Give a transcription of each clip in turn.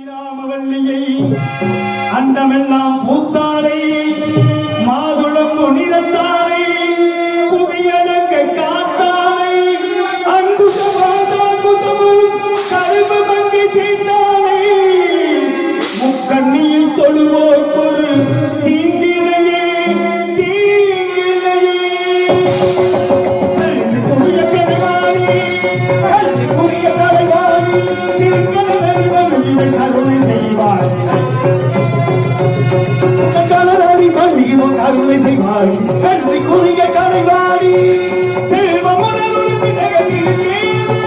ராமவல்லியை அண்டமெல்லாம் பூத்தாரை கருணை செய்வாய். கல்விக்குரிய கருவாணி, தேவமுடலுறுதி ஜெகத்திலே,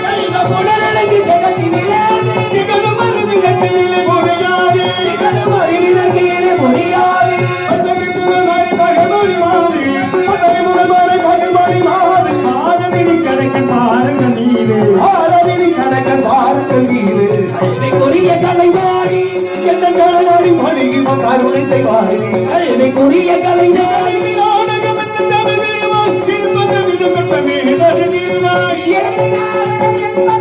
தெய்வமுடலுறுதி ஜெகத்திலே, திகழும் அருவிலக்கிலே முறையாதே, திகழும் அருவிலக்கிலே முறையாதே. பதவிமுறை பகமொழி மாறி, பகமொழி மாறி, ஆதவினி கணக்கன் பாருங்க நீரு,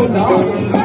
வணக்கம்